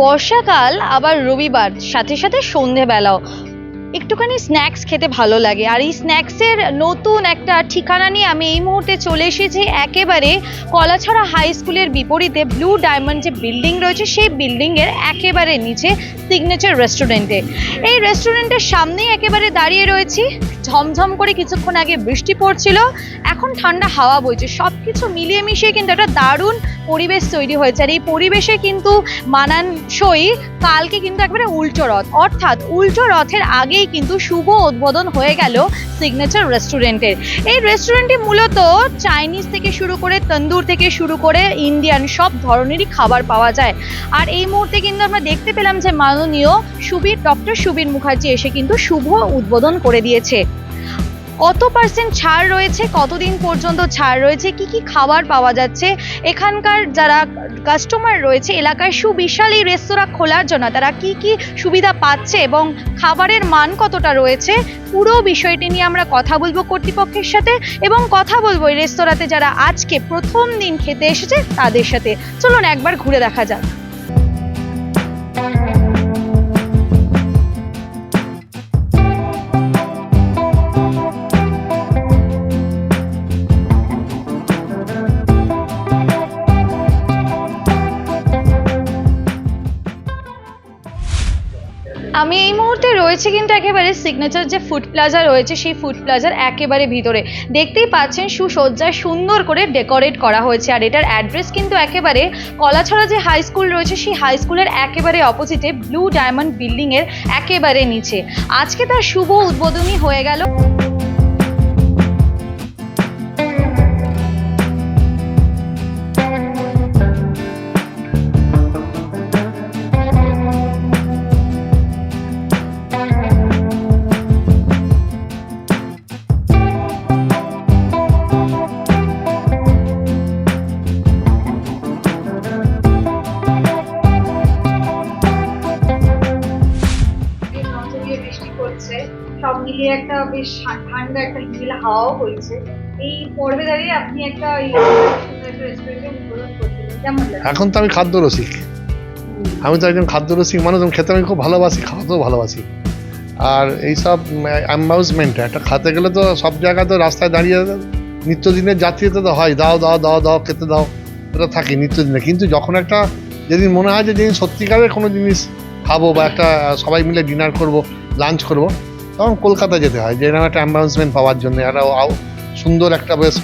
বর্ষাকাল, আবার রবিবার, সাথে সাথে সন্ধেবেলাও। একটুখানি স্ন্যাক্স খেতে ভালো লাগে। আর এই স্ন্যাক্সের নতুন একটা ঠিকানা নিয়ে আমি এই মুহূর্তে চলে এসেছি। একেবারে কলাছড়া হাই স্কুলের বিপরীতে ব্লু ডায়মন্ড যে বিল্ডিং রয়েছে, সেই বিল্ডিংয়ের একেবারে নিচে সিগনেচার রেস্টুরেন্টে এই রেস্টুরেন্টের সামনেই একেবারে দাঁড়িয়ে রয়েছি। ঝমঝম করে কিছুক্ষণ আগে বৃষ্টি পড়ছিল। এখন ঠান্ডা হাওয়া বইছে। সব কিছু মিলিয়ে মিশিয়ে কিন্তু একটা দারুণ পরিবেশ তৈরি হয়েছে। আর এই পরিবেশে কিন্তু মানানসই কালকে কিন্তু একবারে উল্টো রথ। অর্থাৎ উল্টো রথের আগেই কিন্তু শুভ উদ্বোধন হয়ে গেল সিগনেচার রেস্টুরেন্টের এই রেস্টুরেন্টটি মূলত চাইনিজ থেকে শুরু করে তন্দুর থেকে শুরু করে ইন্ডিয়ান সব ধরনেরই খাবার পাওয়া যায়। আর এই মুহূর্তে কিন্তু আমরা দেখতে পেলাম যে মাননীয় সুবীর ডক্টর সুবীর মুখার্জি এসে কিন্তু শুভ উদ্বোধন করে দিয়েছে। কত পার্সেন্ট ছাড় রয়েছে? কতদিন পর্যন্ত ছাড় রয়েছে? কি কি খাবার পাওয়া যাচ্ছে? এখানকার যারা কাস্টমার রয়েছে, এলাকায় সুবিশাল এই রেস্তোরাঁ খোলার জন্য তারা কি কি সুবিধা পাচ্ছে এবং খাবারের মান কতটা রয়েছে? পুরো বিষয়টি নিয়ে আমরা কথা বলব কর্তৃপক্ষের সাথে এবং কথা বলব এই রেস্তোরাঁতে যারা আজকে প্রথম দিন খেতে এসেছে তাদের সাথে। চলুন একবার ঘুরে দেখা যাক। আমি এই মুহূর্তে রয়েছে কিন্তু একেবারে সিগনেচার যে ফুড প্লাজা রয়েছে, সেই ফুড প্লাজার একেবারে ভিতরে। দেখতেই পাচ্ছেন সুসজ্জায় সুন্দর করে ডেকোরেট করা হয়েছে। আর এটার অ্যাড্রেস কিন্তু একেবারে কলাছড়া যে হাই স্কুল রয়েছে, সেই হাই স্কুলের একেবারে অপোজিটে ব্লু ডায়মন্ড বিল্ডিংয়ের একেবারে নিচে। আজকে তার শুভ উদ্বোধনী হয়ে গেল। বেশ ঠান্ডা একটা হিমেলা হাওয়াও হয়েছে। এই পর্বে দাঁড়িয়ে আপনি একটা এই এখন তো আমি খাদ্য রসিক। আমি তো একজন খাদ্য রসিক মানুষ খেতে আমি খুব ভালোবাসি খাওয়াতেও ভালোবাসি। আর এইসব অ্যাম্বাউসমেন্ট একটা খাতে গেলে তো সব জায়গায় তো রাস্তায় দাঁড়িয়ে নিত্যদিনের যাত্রীতে তো হয় দাও দাও দাও দাও খেতে দাও এটা থাকে নিত্যদিনে। কিন্তু যখন একটা যেদিন মনে হয় যে যেদিন সত্যিকারের কোনো জিনিস খাব বা একটা সবাই মিলে ডিনার করব লাঞ্চ করব তখন কলকাতা যেতে হয়, যে এরকম একটা অ্যাম্বাউসমেন্ট পাওয়ার জন্য, একটা সুন্দর একটা বেশ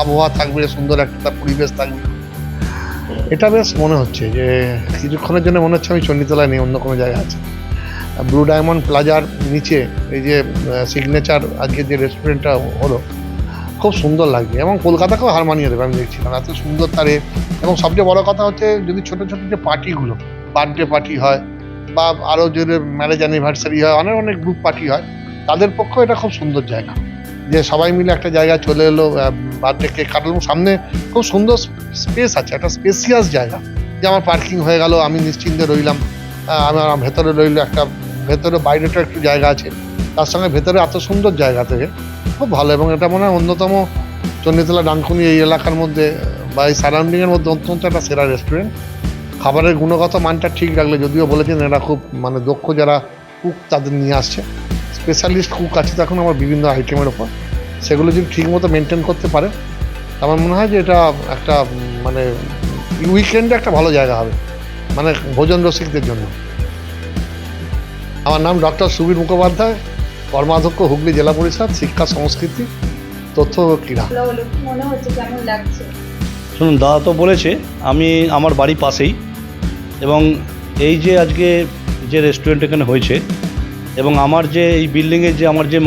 আবহাওয়া থাকবে, সুন্দর একটা পরিবেশ থাকবে। এটা বেশ মনে হচ্ছে যে, কিছুক্ষণের জন্য মনে হচ্ছে আমি চণ্ডীতলায় নেই, অন্য কোনো জায়গায় আছে। ব্লু ডায়মন্ড প্লাজার নিচে, এই যে সিগনেচার আজকে যে রেস্টুরেন্টটা হলো, খুব সুন্দর লাগছে। এবং কলকাতাকেও হার মানিয়ে দেবে, আমি দেখছিলাম, এত সুন্দর তারে। এবং সবচেয়ে বড় কথা হচ্ছে, যদি ছোট ছোট যে পার্টিগুলো বার্থডে পার্টি হয় বা আরও যদি ম্যারেজ অ্যানিভার্সারি হয়, অনেক অনেক গ্রুপ পার্টি হয়, তাদের পক্ষেও এটা খুব সুন্দর জায়গা। যে সবাই মিলে একটা জায়গায় চলে এলো বার্থডে কেক কাটলো, সামনে খুব সুন্দর স্পেস আছে, একটা স্পেসিয়াস জায়গা। যে আমার পার্কিং হয়ে গেল, আমি নিশ্চিন্তে রইলাম আমার ভেতরে রইল একটা, ভেতরে বাইরেটা একটু জায়গা আছে, তার সঙ্গে ভেতরে এত সুন্দর জায়গা থেকে খুব ভালো, এবং এটা মনে হয় অন্যতম চন্ডীতলা ডানকুনি এই এলাকার মধ্যে, বা এই সারাউন্ডিংয়ের মধ্যে অত্যন্ত একটা সেরা রেস্টুরেন্ট খাবারের গুণগত মানটা ঠিক রাখলে যদিও বলেছেন এরা খুব মানে দক্ষ যারা কুক তাদের নিয়ে আসছে। স্পেশালিস্ট কুক আছে তখন আমার বিভিন্ন আইটেমের ওপর সেগুলো যদি ঠিকমতো মেনটেন করতে পারে আমার মনে হয় যে এটা একটা মানে উইকেন্ডে একটা ভালো জায়গা হবে। মানে ভোজন রসিকদের জন্য। আমার নাম ডক্টর সুবীর মুখোপাধ্যায় কর্মাধ্যক্ষ হুগলি জেলা পরিষদ শিক্ষা সংস্কৃতি তথ্য ক্রীড়া। মনে শুনুন দাদা তো বলেছে আমি আমার বাড়ি পাশেই। এবং এই যে আজকে যে রেস্টুরেন্ট এখানে হয়েছে এবং আমার যে এই বিল্ডিংয়ে যে আমার যে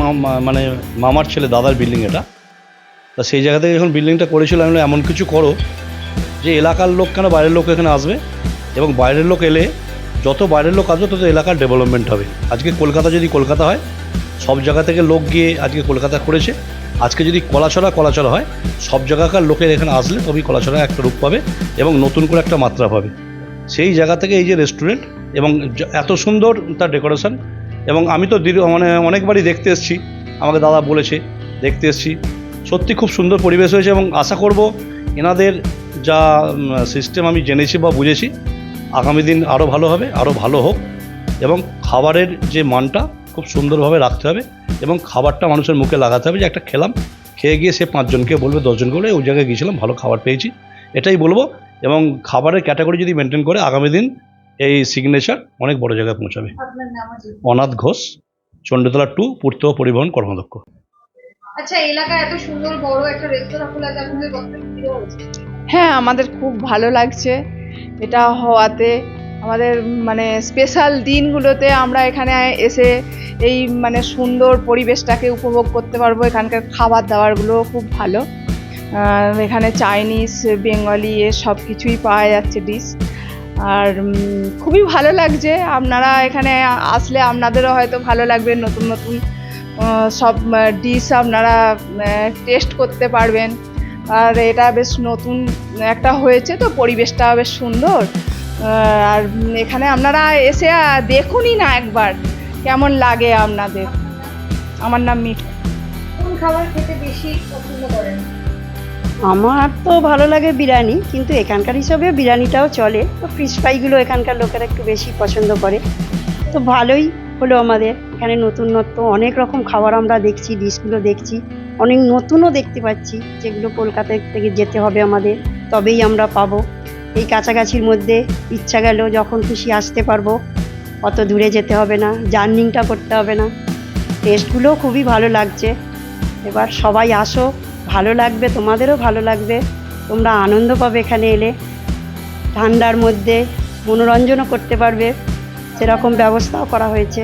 মানে মামার ছেলে, দাদার বিল্ডিং এটা, তা সেই জায়গা থেকে যখন বিল্ডিংটা করেছিল, আমি এমন কিছু করো যে এলাকার লোক কেন বাইরের লোক এখানে আসবে? এবং বাইরের লোক এলে, যত বাইরের লোক আসবে, তত এলাকার ডেভেলপমেন্ট হবে। আজকে কলকাতা যদি কলকাতা হয়, সব জায়গা থেকে লোক গিয়ে আজকে কলকাতা করেছে। আজকে যদি কলাছড়া কলাছড়া হয়, সব জায়গাকার লোকের এখানে আসলে তবেই কলাছড়া একটা রূপ পাবে এবং নতুন করে একটা মাত্রা পাবে। সেই জায়গা থেকে এই যে রেস্টুরেন্ট এবং এত সুন্দর তার ডেকোরেশন এবং আমি তো দীর্ঘ মানে অনেকবারই দেখতে এসেছি। আমাকে দাদা বলেছে, দেখতে এসেছি। সত্যি খুব সুন্দর পরিবেশ হয়েছে এবং আশা করব এনাদের যা সিস্টেম আমি জেনেছি বা বুঝেছি, আগামী দিন আরও ভালো হবে আরও ভালো হোক এবং খাবারের যে মানটা খুব সুন্দরভাবে রাখতে হবে এবং খাবারটা মানুষের মুখে লাগাতে হবে যে একটা খেলাম, খেয়ে গিয়ে সে পাঁচজনকে বলবে দশজনকে বলে ওই জায়গায় গিয়েছিলাম, ভালো খাবার পেয়েছি। এটাই বলব। এবং খাবারের ক্যাটাগরি যদি মেনটেন করে আগামী দিন এই সিগনেচার অনেক বড় জায়গায় পৌঁছাবে। অনাথ ঘোষ চণ্ডীতলা টু পূর্ত পরিবহন কর্মদক্ষ আচ্ছা এলাকায় এত সুন্দর বড় একটা রেস্তোরাঁ খোলা হ্যাঁ আমাদের খুব ভালো লাগছে। এটা হওয়াতে আমাদের মানে স্পেশাল দিনগুলোতে আমরা এখানে এসে এই মানে সুন্দর পরিবেশটাকে উপভোগ করতে পারব। এখানকার খাবার দাবারগুলো খুব ভালো। এখানে চাইনিজ বেঙ্গলি এ সব কিছুই পাওয়া যাচ্ছে ডিশ আর খুবই ভালো লাগছে। আপনারা এখানে আসলে আপনাদেরও হয়তো ভালো লাগবে, নতুন নতুন সব ডিশ আপনারা টেস্ট করতে পারবেন। আর এটা বেশ নতুন একটা হয়েছে তো, পরিবেশটা বেশ সুন্দর। আর এখানে আপনারা এসে দেখুনই না একবার, কেমন লাগে আপনাদের। আমার নাম মিঠু। কোন খাবার খেতে বেশি পছন্দ করেন? আমার তো ভালো লাগে বিরিয়ানি, কিন্তু এখানকার হিসাবে বিরিয়ানিটাও চলে। তো ফিশ ফ্রাইগুলো এখানকার লোকেরা একটু বেশি পছন্দ করে। তো ভালোই হলো আমাদের। এখানে নতুন নতুন অনেক রকম খাবার আমরা দেখছি, ডিশগুলো দেখছি। অনেক নতুনও দেখতে পাচ্ছি, যেগুলো কলকাতা থেকে যেতে হবে আমাদের, তবেই আমরা পাবো। এই কাছাকাছির মধ্যে ইচ্ছা গেল যখন খুশি আসতে পারব, অত দূরে যেতে হবে না, জার্নিংটা করতে হবে না। টেস্টগুলোও খুবই ভালো লাগছে। এবার সবাই আসো ভালো লাগবে তোমাদেরও ভালো লাগবে। তোমরা আনন্দ পাবে এখানে এলে। ঠান্ডার মধ্যে মনোরঞ্জনও করতে পারবে। সেরকম ব্যবস্থাও করা হয়েছে।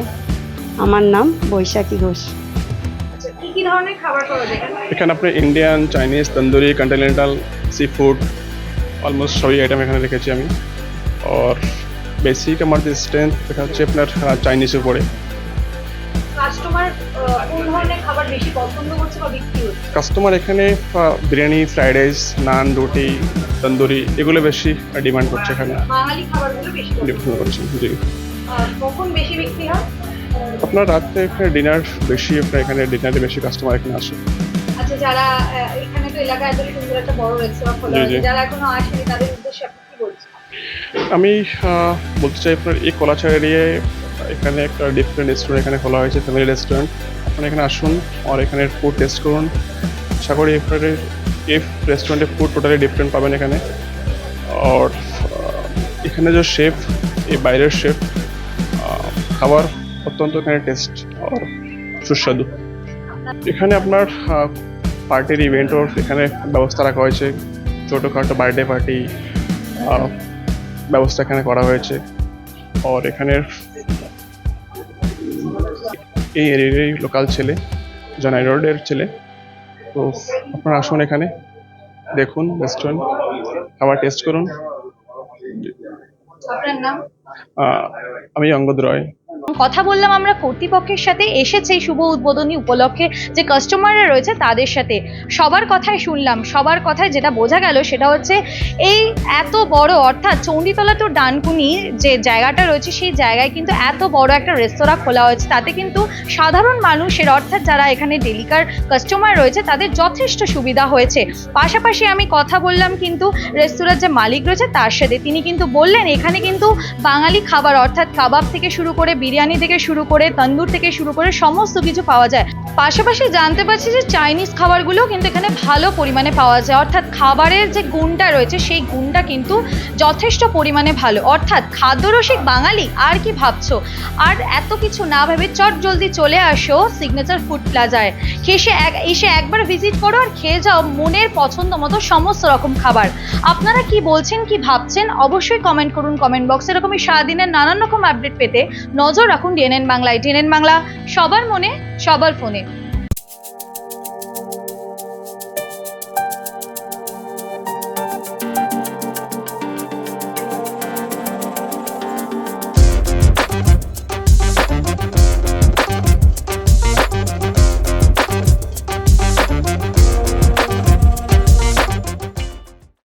আমার নাম বৈশাখী ঘোষ। আচ্ছা কি কি ধরনের খাবার পাওয়া এখানে? এখানে আপনি Indian Chinese tandoori continental sea food almost সবই আইটেম এখানে রেখেছি আমি। আর বেসিক আমার যে স্ট্রেংথ এটা হচ্ছে আপনার চাইনিজ উপরে। কাস্টমার কোন ধরনের খাবার বেশি পছন্দ করছে বা বিক্রি হচ্ছে? কাস্টমার এখানে বিরিয়ানি ফ্রাইড রাইস নান রুটি তন্দুরি এগুলো বেশি ডিমান্ড করছে এখানে। বাঙালি খাবারগুলো বেশি পছন্দ করছে জি। কখন বেশি বিক্রি হয়? আপনার রাত্রে এখানে ডিনার বেশি আপনার এখানে ডিনারে বেশি কাস্টমার এখানে আসে। আচ্ছা যারা এখানে তো এলাকায় এত সুন্দর একটা বড় রেস্তোরাঁ খোলা আছে যারা এখনও আসেনি তাদের উদ্দেশ্যে আমি বলতে চাই আপনার এই কলাছাড় এরিয়ায় এখানে একটা ডিফারেন্ট রেস্টুরেন্ট এখানে খোলা হয়েছে ফ্যামিলি রেস্টুরেন্ট আপনি এখানে আসুন, আর এখানে ফুড টেস্ট করুন। আশা করি এখানে এফ রেস্টুরেন্টে ফুড টোটালি ডিফারেন্ট পাবেন এখানে। আর এখানে যে শেফ এই বাইরের শেফ খাবার অত্যন্ত এখানে টেস্ট আর সুস্বাদু। এখানে আপনার পার্টির ইভেন্টও এখানে ব্যবস্থা রাখা হয়েছে। ছোটোখাটো বার্থডে পার্টি ব্যবস্থা এখানে করা হয়েছে। আর এখানের এই এরিয়ারই লোকাল ছেলে জনাই রোডের ছেলে। তো আপনারা আসুন এখানে দেখুন রেস্টুরেন্ট খাবার টেস্ট করুন। আপনার নাম? আমি অঙ্গদ রয়। কথা বললাম আমরা কর্তৃপক্ষের সাথে, এসেছে শুভ উদ্বোধনী উপলক্ষে যে কাস্টমাররা রয়েছে তাদের সাথে। সবার কথাই শুনলাম, সবার কথায় যেটা বোঝা গেল সেটা হচ্ছে এই এত বড়, অর্থাৎ চণ্ডীতলা টু ডানকুনি যে জায়গাটা রয়েছে, সেই জায়গায় কিন্তু এত বড় একটা রেস্তোরাঁ খোলা হয়েছে। তাতে কিন্তু সাধারণ মানুষের, অর্থাৎ যারা এখানে ডেলিকার কাস্টমার রয়েছে, তাদের যথেষ্ট সুবিধা হয়েছে। পাশাপাশি আমি কথা বললাম কিন্তু রেস্তোরাঁর যে মালিক রয়েছে, তার সাথে। তিনি কিন্তু বললেন, এখানে কিন্তু বাঙালি খাবার, অর্থাৎ কাবাব থেকে শুরু করে বিরিয়ানি থেকে শুরু করে তন্দুর থেকে শুরু করে সমস্ত কিছু পাওয়া যায়। পাশাপাশি জানতে পারছি যে চাইনিজ খাবারগুলো কিন্তু এখানে ভালো পরিমাণে পাওয়া যায়। অর্থাৎ খাবারের যে গুণটা রয়েছে, সেই গুণটা কিন্তু যথেষ্ট পরিমাণে ভালো। অর্থাৎ খাদ্যরসিক বাঙালি, আর কি ভাবছ? আর এত কিছু না ভেবে চট জলদি চলে আসো সিগনেচার ফুড প্লাজায় এসে এক এসে একবার ভিজিট করো আর খেয়ে যাও মনের পছন্দ মতো সমস্ত রকম খাবার। আপনারা কি বলছেন, কি ভাবছেন? অবশ্যই কমেন্ট করুন কমেন্ট বক্সে এরকমই সারাদিনের নানান রকম আপডেট পেতে নজর রাখুন ডিএনএন বাংলায় ডিএনএন বাংলা সবার মনে, সবার ফোনে।